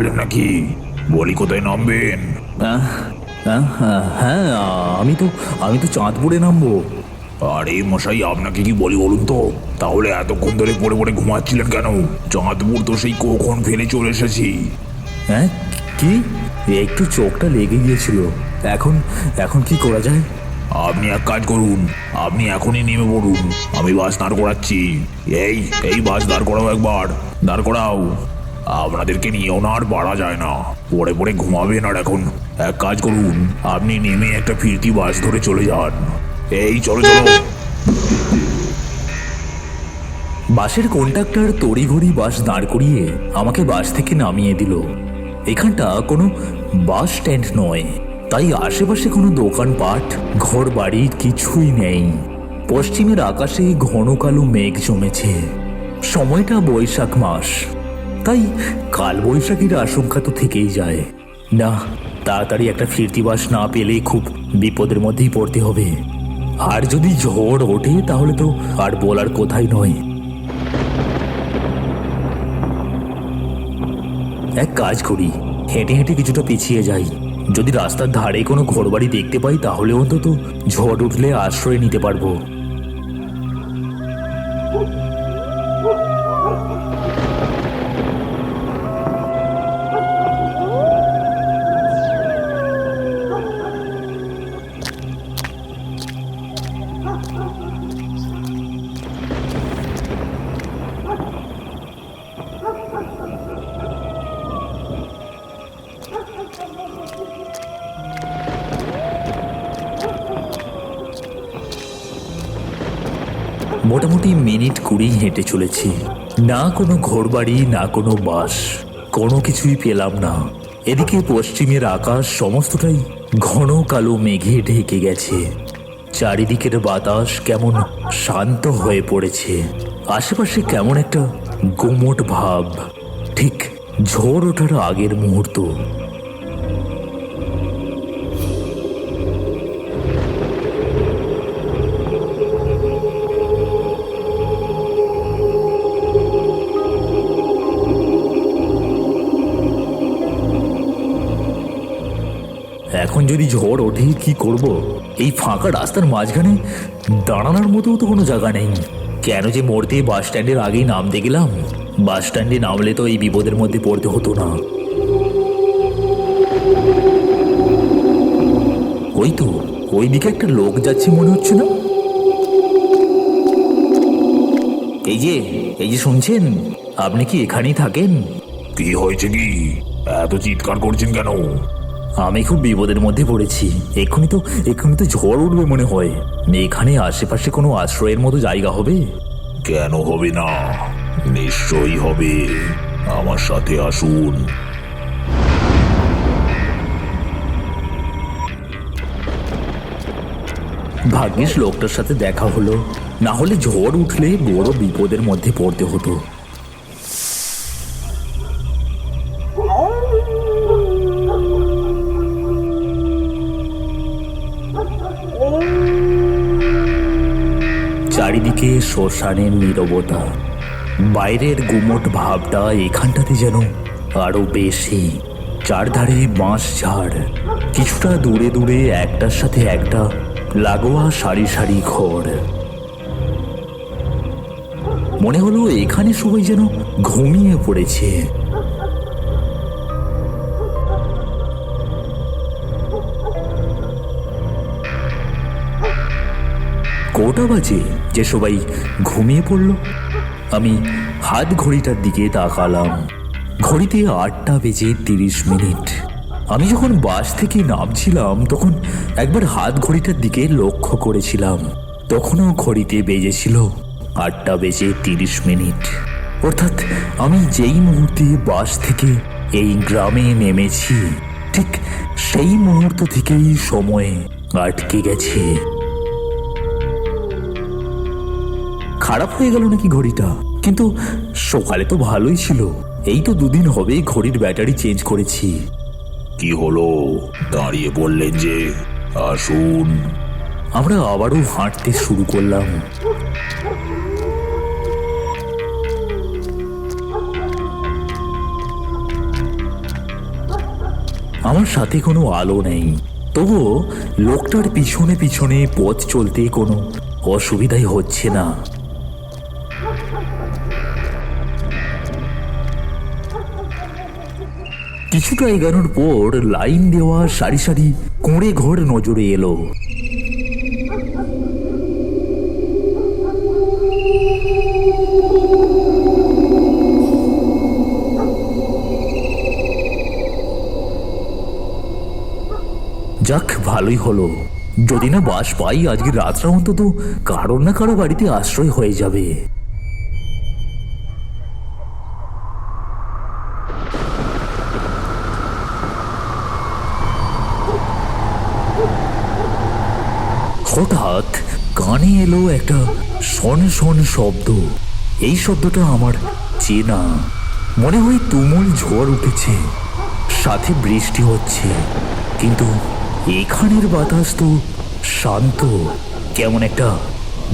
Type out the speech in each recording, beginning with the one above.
বললেন নাকি? বলি কোথায় নামবেন? হ্যাঁ, হ্যাঁ আমি তো আমি তো চাঁদপুরে নামবো। আরে মশাই আপনাকে কি বলি বলুন তো? তাহলে এতক্ষণ ধরে পড়ে পড়ে ঘুমাচ্ছিলেন কেন? চাঁদপুর তো সেই কখন ফেলে চলে এসেছি। হ্যাঁ কি? একটু চোখটা লেগে গিয়েছিল। এখন এখন কি করা যায়? আপনি এক কাজ করুন আপনি এখনই নেমে পড়ুন। আমি বাস দাঁড় করাচ্ছি। এই এই বাস দাঁড় করাও একবার। দাঁড় করাও। আপনাদেরকে নিয়েও না আর পারা যায় না। পরে পড়ে ঘুমাবেন আর এখন এক কাজ করুন, আপনি নেমে একটা ফিরতি বাস ধরে চলে যান। এই চলো চলো। বাসের কন্ডাক্টর তড়িঘড়ি বাস দাঁড় করিয়ে আমাকে বাস থেকে নামিয়ে দিল। এখানটা কোনো বাস স্ট্যান্ড নয়, তাই আশেপাশে কোনো দোকানপাট ঘর বাড়ি কিছুই নেই। পশ্চিমের আকাশে ঘন কালো মেঘ জমেছে। সময়টা বৈশাখ মাস। তাই কালবৈশাখীর আশঙ্কা তো থেকেই যায়। না, তাড়াতাড়ি একটা ফিরতি বাস না পেলে খুব বিপদের মধ্যেই পড়তে হবে। আর যদি ঝড় ওঠে, তাহলে তো আর বলার কোথায় নয়। এক কাজ করি, হেঁটে হেঁটে কিছুটা পিছিয়ে যাই। যদি রাস্তার ধারে কোনো ঘরবাড়ি দেখতে পাই, তাহলে অন্তত ঝড় উঠলে আশ্রয় নিতে পারব। মোটামুটি মিনিট কুড়ি হেঁটে চলেছি। না কোনো ঘরবাড়ি না কোনো বাস, কোনো কিছুই পেলাম না। এদিকে পশ্চিমের আকাশ সমস্তটাই ঘন কালো মেঘে ঢেকে গেছে। চারিদিকের বাতাস কেমন শান্ত হয়ে পড়েছে। আশেপাশে কেমন একটা গুমট ভাব। ঠিক ঝড় ওঠার আগের মুহূর্ত। এখন যদি ঝড় ওঠে, কি করব? এই ফাঁকা রাস্তার মাঝখানে দাঁড়ানোর মতো তো কোনো জায়গা নেই। কেন যে দিয়ে বাস স্ট্যান্ডের আগেই নামতে গেলাম। বাস স্ট্যান্ডে নামলে তো এই বিপদের মধ্যে পড়তে হতো না। ওই তো ওই দিকে একটা লোক যাচ্ছে মনে হচ্ছে না? এই যে এই যে শুনছেন? আপনি কি এখানেই থাকেন? কি হয়েছে কি? এত চিৎকার করছেন কেন? আমি খুব বিপদের মধ্যে পড়েছি। এক্ষুনি তো এক্ষুনি তো ঝড় উঠবে মনে হয়। এখানে আশেপাশে কোনো আশ্রয়ের মতো জায়গা হবে? কেন হবে না? নিশ্চয়ই হবে। আমার সাথে আসুন। ভাগ্যিস লোকটার সাথে দেখা হলো। না হলে ঝড় উঠলে বড় বিপদের মধ্যে পড়তে হতো। চারিদিকে শ্মশানের নীরবতা। বাইরের গুমট ভাবটা এখানটাতে যেন আরও বেশি। চারধারে বাঁশ ঝাড়, কিছুটা দূরে দূরে একটার সাথে একটা লাগোয়া সারি সারি ঘর। মনে হলো এখানে সবাই যেন ঘুমিয়ে পড়েছে। কটা বাজে যে সবাই ঘুমিয়ে পড়ল? আমি হাত ঘড়িটার দিকে তাকালাম। ঘড়িতে আটটা বেজে তিরিশ মিনিট। আমি যখন বাস থেকে নামছিলাম, তখন একবার হাত ঘড়িটার দিকে লক্ষ্য করেছিলাম। তখনও ঘড়িতে বেজেছিল আটটা বেজে তিরিশ মিনিট। অর্থাৎ আমি যেই মুহূর্তে বাস থেকে এই গ্রামে নেমেছি, ঠিক সেই মুহূর্ত থেকেই সময় আটকে গেছে। খারাপ হয়ে গেল নাকি ঘড়িটা? কিন্তু সকালে তো ভালোই ছিল। এই তো দুদিন হবে ঘড়ির ব্যাটারি চেঞ্জ করেছি। কি হলো? দাঁড়িয়ে বললেন যে আসুন। আমরা আবারও হাঁটতে শুরু করলাম। আমার সাথে কোনো আলো নেই। তবুও লোকটার পিছনে পিছনে পথ চলতে কোনো অসুবিধাই হচ্ছে না। কিছুটা এগানোর পর লাইন দেওয়া সারি সারি কোঁড়ে ঘর নজরে এলো। যাক, ভালোই হলো। যদি না বাস পাই, আজকে রাতটা অন্তত কারও না কারও বাড়িতে আশ্রয় হয়ে যাবে হঠাৎ কানে এলো একটা শন শন শব্দ। এই শব্দটা আমার চেনা। মনে হয় তুমুল ঝড় উঠেছে। সাথে বৃষ্টি হচ্ছে। কিন্তু এখানের বাতাস তো শান্ত। কেমন একটা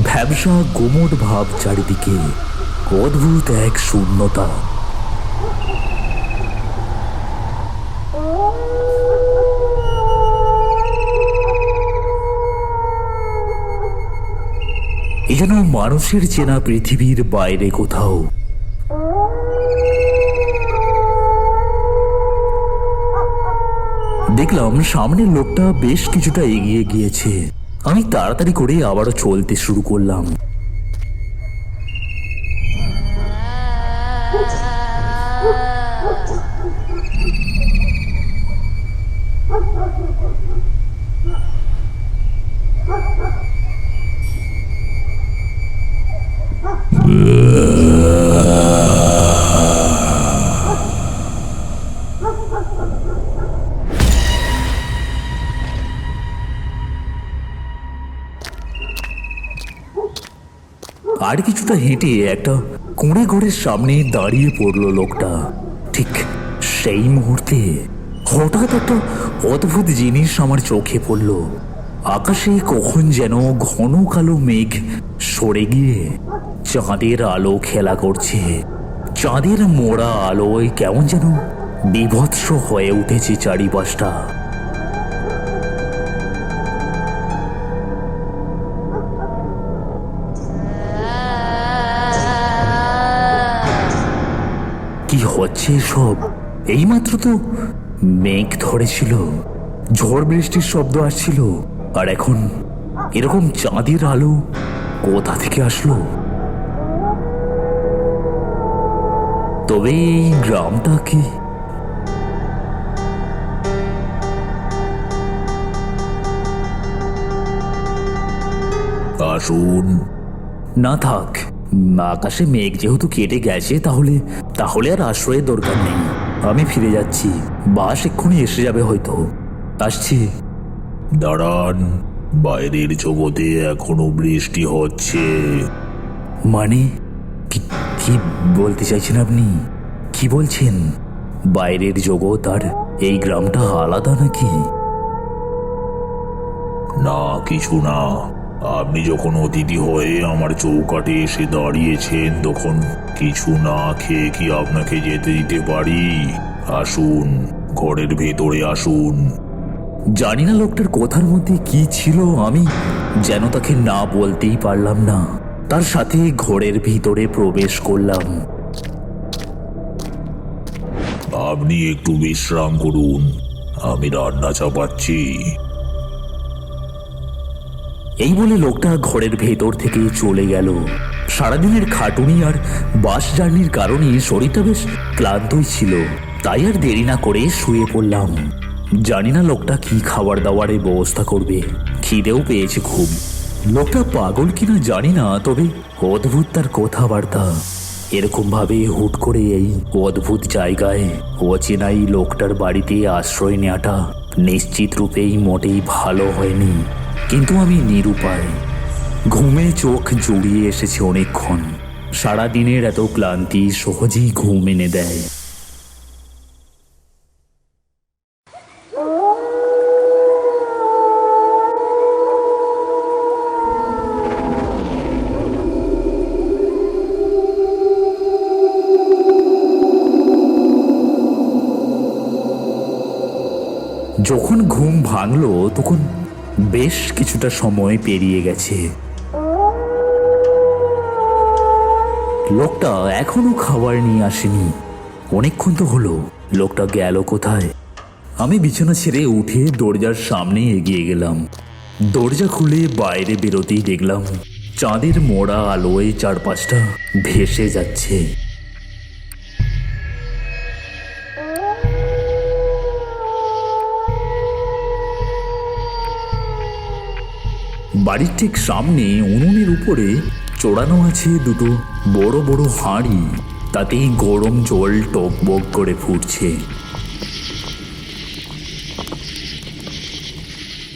ভ্যাবসা গোমট ভাব চারিদিকে। অদ্ভুত এক শূন্যতা। যেন মানুষের চেনা পৃথিবীর বাইরে কোথাও। দেখলাম সামনের লোকটা বেশ কিছুটা এগিয়ে গিয়েছে। আমি তাড়াতাড়ি করে আবারও চলতে শুরু করলাম। আর কিছুটা হেঁটে একটা কুঁড়ে ঘরের সামনে দাঁড়িয়ে পড়ল লোকটা। ঠিক সেই মুহূর্তে হঠাৎ একটা অদ্ভুত জিনিস আমার চোখে পড়ল। আকাশে কখন যেন ঘন কালো মেঘ সরে গিয়ে চাঁদের আলো খেলা করছে। চাঁদের মোড়া আলোয় কেমন যেন বিভৎস হয়ে উঠেছে চারিপাশটা। কি হচ্ছে সব এইমাত্র তো মেঘ ধরেছিল। ঝড় বৃষ্টির শব্দ আসছিল। আর এখন এরকম চাঁদের আলো কোথা থেকে আসলো? তবে এই গ্রামটা কি আসুন। না থাক আকাশে মেঘ যেহেতু কেটে গেছে তাহলে তাহলে আর আশ্রয়ের দরকার নেই। আমি ফিরে যাচ্ছি। বাস এক্ষুনি এসে যাবে হয়তো। আসছি। দাঁড়ান বাইরের জগতে এখনও বৃষ্টি হচ্ছে। মানে? কি বলতে চাইছেন আপনি? কি বলছেন? বাইরের জগৎ আর এই গ্রামটা আলাদা নাকি? না কিছু না। আপনি যখন অতিথি হয়ে আমার চৌকাটে এসে দাঁড়িয়েছেন তখন কিছু না খেয়ে কি আপনাকে যেতে দিতে পারি? আসুন ঘরের ভেতরে আসুন। জানি না লোকটার কথার মধ্যে কি ছিল আমি যেন তাকে না বলতেই পারলাম না। তার সাথে ঘরের ভিতরে প্রবেশ করলাম। আপনি একটু বিশ্রাম করুন। আমি রান্না চাপাচ্ছি। এই বলে লোকটা ঘরের ভেতর থেকে চলে গেল। সারাদিনের খাটুনি আর বাস জার্নির কারণে শরীরটা বেশ ক্লান্তই ছিল। তাই আর দেরি না করে শুয়ে পড়লাম। জানি না লোকটা কি খাবার দাবারের ব্যবস্থা করবে। খিদেও পেয়েছে খুব। লোকটা পাগল কিনা জানি না, তবে অদ্ভুত তার কথাবার্তা। এরকম ভাবে হুট করে এই অদ্ভুত জায়গায় অচেনাই লোকটার বাড়িতে আশ্রয় নেওয়াটা নিশ্চিত রূপেই মোটেই ভালো হয়নি। কিন্তু আমি নিরুপায়। ঘুমে চোখ জুড়িয়ে এসেছে অনেকক্ষণ। সারাদিনের এত ক্লান্তি সহজেই ঘুম এনে দেয়। ভাঙলো, তখন বেশ কিছুটা সময় পেরিয়ে গেছে। লোকটা এখনও খাবার নিয়ে আসেনি। অনেকক্ষণ তো হলো, লোকটা গেল কোথায়? আমি বিছানা ছেড়ে উঠে দরজার সামনে এগিয়ে গেলাম। দরজা খুলে বাইরে বেরোতেই দেখলাম, চাঁদের মোড়া আলোয় চারপাশটা ভেসে যাচ্ছে। বাড়ির ঠিক সামনে উনুনের উপরে চড়ানো আছে দুটো বড় বড় হাঁড়ি। তাতেই গরম জল টকবক করে ফুটছে।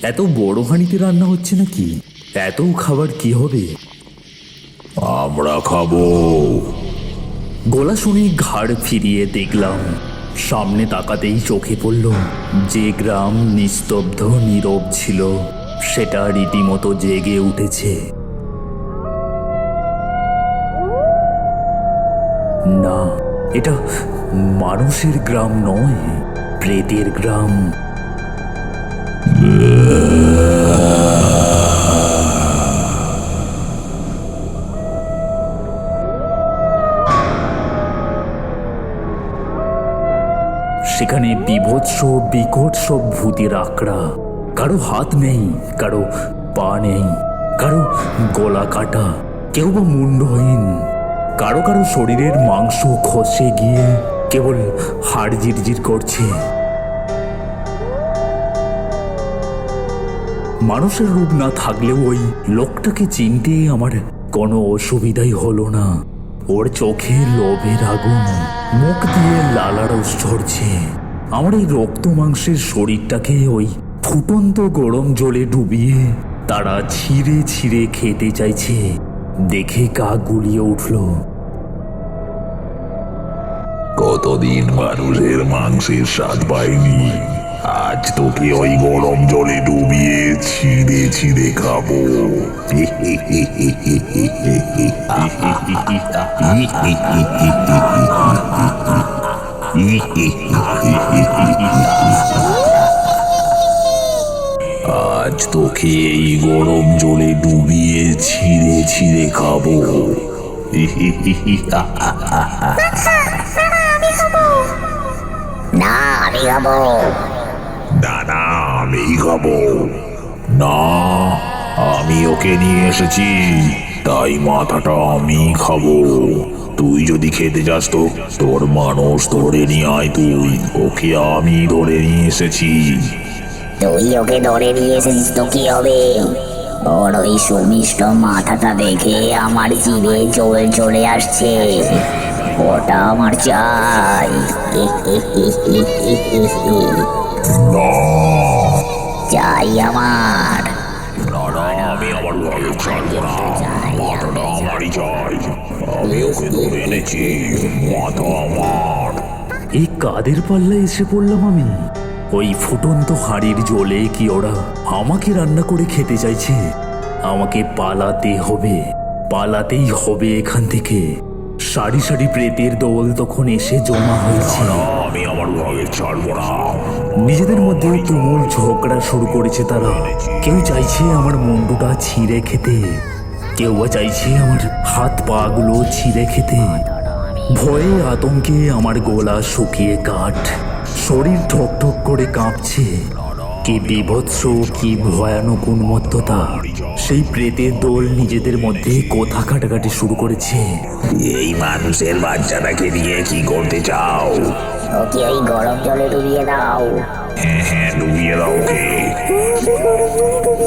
এত বড় হাঁড়িতে রান্না হচ্ছে নাকি? এত খাবার কি হবে? আমরা খাব। গলা শুনে ঘাড় ফিরিয়ে দেখলাম সামনে তাকাতেই চোখে পড়ল যে গ্রাম নিস্তব্ধ নীরব ছিল। সেটা রীতিমতো জেগে উঠেছে। না, এটা মানুষের গ্রাম নয়, প্রেতের গ্রাম। সেখানে বিভৎস, বিকট সব ভূতের আঁকড়া কারও হাত নেই, কারও পা নেই, কারও গলা কাটা, কেউ বা মুন্ডহীন, কারও কারও শরীরের মাংস খসে গিয়ে কেবল হাড় জিরজির করছে। মানুষের রূপ না থাকলেও ওই লোকটাকে চিনতে আমার কোনো অসুবিধাই হলো না। ওর চোখে লোভের আগুন, মুখ দিয়ে লালারস ঝরছে। আমার এই রক্ত মাংসের শরীরটাকে ওই ফুটন্ত গরম জলে ডুবিয়ে তারা ছিঁড়ে ছিঁড়ে খেতে চাইছে। দেখে গা গুলিয়ে উঠল। কতদিন মানুষের মাংসের স্বাদ পাইনি? আজ তোকে ওই গরম জলে ডুবিয়ে ছিঁড়ে ছিঁড়ে খাব। আজ তোকে এই গরম জলে ডুবিয়ে ছিঁড়ে ছিঁড়ে খাব। না আমি খাব। না না আমি খাব। না আমি ওকে নিয়ে এসেছি তাই মাথাটা আমি খাব। তুই যদি খেতে যাস তো তোর মানুষ ধরে নিয়ে আয় তুই। ওকে আমি ধরে নিয়ে এসেছি। তুই ওকে ধরে নিয়ে এসেছিস তো কি হবে? ওর ওই সুমিষ্ট মাথাটা দেখে আমার জিভে জল চলে আসছে। ওটা আমার চাই। চাই আমার। এই কাদের পাল্লায় এসে পড়লাম আমি? ওই ফুটন্ত হাড়ির জলে কি ওরা আমাকে রান্না করে খেতে চাইছে? আমাকে পালাতে হবে পালাতেই হবে এখান থেকে। সারি সারি প্রেতের দল তখন এসে জমা হয়েছে। আমি আমার ভাগে ছাড়বো না। নিজেদের মধ্যে তুমুল ঝগড়া শুরু করেছে তারা। কেউ চাইছে আমার মুন্ডুটা ছিঁড়ে খেতে। কেউ বা চাইছে আমার হাত পা গুলো ছিঁড়ে খেতে। ভয়ে আতঙ্কে আমার গোলা শুকিয়ে কাঠ। শরীর ঠক ঠক করে কাঁপছে। কি বিভৎস কি ভয়ানক উন্মত্ততা। সেই প্রেতের দোল নিজেদের মধ্যে কথা কাটাকাটি শুরু করেছে। এই মানুষের বাচ্চাটাকে নিয়ে কি করতে চাও? ওকে এই গরম জলে ডুবিয়ে দাও। হ্যাঁ হ্যাঁ ডুবিয়ে দাও ওকে।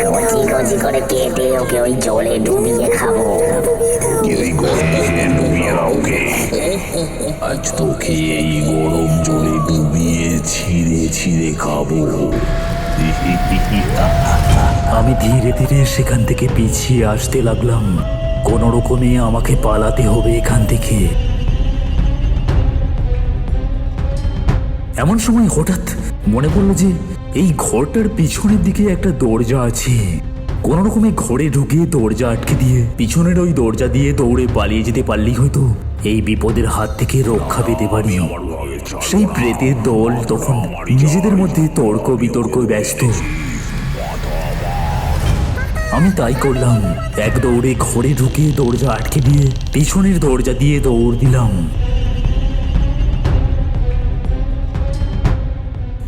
কচি কচি করে কেটে ওকে ওই জলে ডুবিয়ে খাব। গরম জলে ডুবিয়ে দাও ওকে। আজ তোকে এই গরম জলে ডুবিয়ে ছিঁড়ে ছিঁড়ে খাব। আমি ধীরে ধীরে সেখান থেকে পিছিয়ে আসতে লাগলাম। কোনো রকমে আমাকে পালাতে হবে এখান থেকে। এমন সময় হঠাৎ মনে পড়ল যে এই ঘরটার পিছনের দিকে একটা দরজা আছে। কোন রকমে ঘরে ঢুকে দরজা আটকে দিয়ে পিছনের ওই দরজা দিয়ে দৌড়ে পালিয়ে যেতে পারলেই হয়তো এই বিপদের হাত থেকে রক্ষা পেতে পারি। সেই প্রেতের দল তখন নিজেদের মধ্যে তর্ক বিতর্ক ব্যস্ত। আমি তাই করলাম। এক দৌড়ে ঘরে ঢুকে দরজা আটকে দিয়ে পিছনের দরজা দিয়ে দৌড় দিলাম।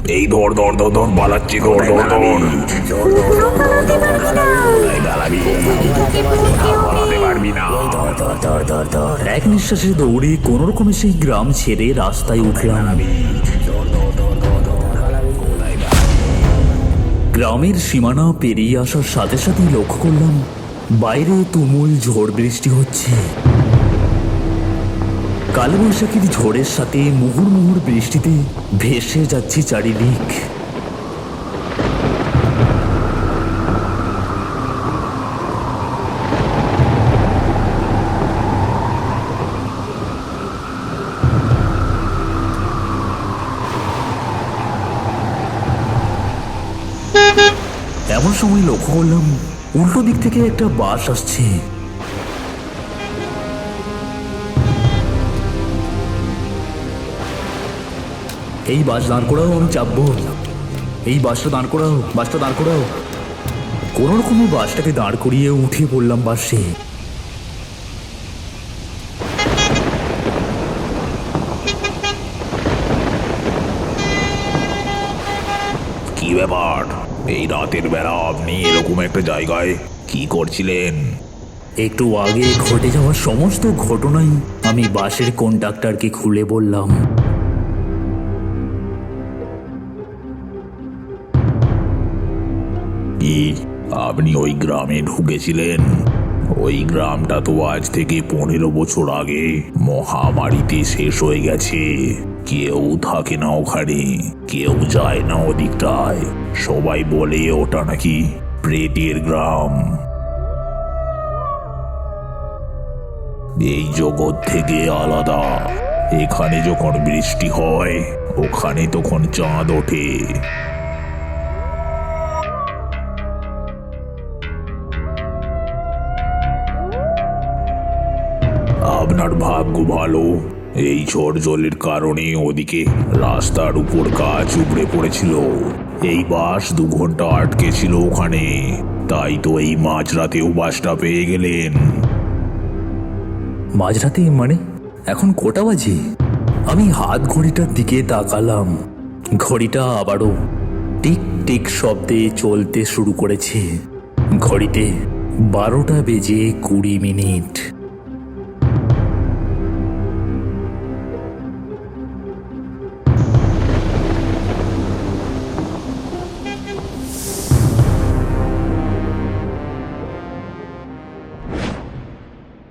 এই ধর ধর ধর ধর পালাচ্ছি ধর ধর ধর। এক নিঃশ্বাসে দৌড়ে কোন রকমে সেই গ্রাম ছেড়ে রাস্তায় উঠলাম। গ্রামের সীমানা পেরিয়ে আসার সাথে সাথেই লক্ষ্য করলাম বাইরে তুমুল ঝড় বৃষ্টি হচ্ছে। কালবৈশাখীর ঝড়ের সাথে মুহুর মুহুর বৃষ্টিতে ভেসে যাচ্ছে চারিদিক। এমন সময় লক্ষ্য করলাম উল্টো দিক থেকে একটা বাস আসছে। এই বাস দাঁড় করাও আমি চাপবো। এই বাসটা দাঁড় করাও বাসটা দাঁড় করাও। কোন রকমে বাসটাকে দাঁড় করিয়ে উঠে পড়লাম বাসে। কি ব্যাপার? এই রাতের বেলা আপনি এরকম একটা জায়গায় কি করছিলেন? একটু আগে ঘটে যাওয়া সমস্ত ঘটনাই আমি বাসের কন্ডাক্টরকে খুলে বললাম। কি আপনি ওই গ্রামে ঢুকেছিলেন। ওই গ্রামটা তো আজ থেকে পনেরো বছর আগে মহামারীতে শেষ হয়ে গেছে। কেউ থাকে না ওখানে, কেউ যায় না ওদিকটায়। সবাই বলে ওটা নাকি প্রেতের গ্রাম। এই জগৎ থেকে আলাদা। এখানে যখন বৃষ্টি হয়, ওখানে তখন চাঁদ ওঠে। আপনার ভাগ্য ভালো। এই ঝড় জলের কারণে ওদিকে রাস্তার উপর গাছ উপড়ে পড়েছিল। এই বাস দু ঘণ্টা আটকে ছিল ওখানে। তাই তো এই মাঝরাতেও বাসটা পেয়ে গেলেন। মাঝরাতে মানে? এখন কটা বাজে? আমি হাত ঘড়িটার দিকে তাকালাম। ঘড়িটা আবারও টিক টিক শব্দে চলতে শুরু করেছে। ঘড়িতে বারোটা বেজে কুড়ি মিনিট।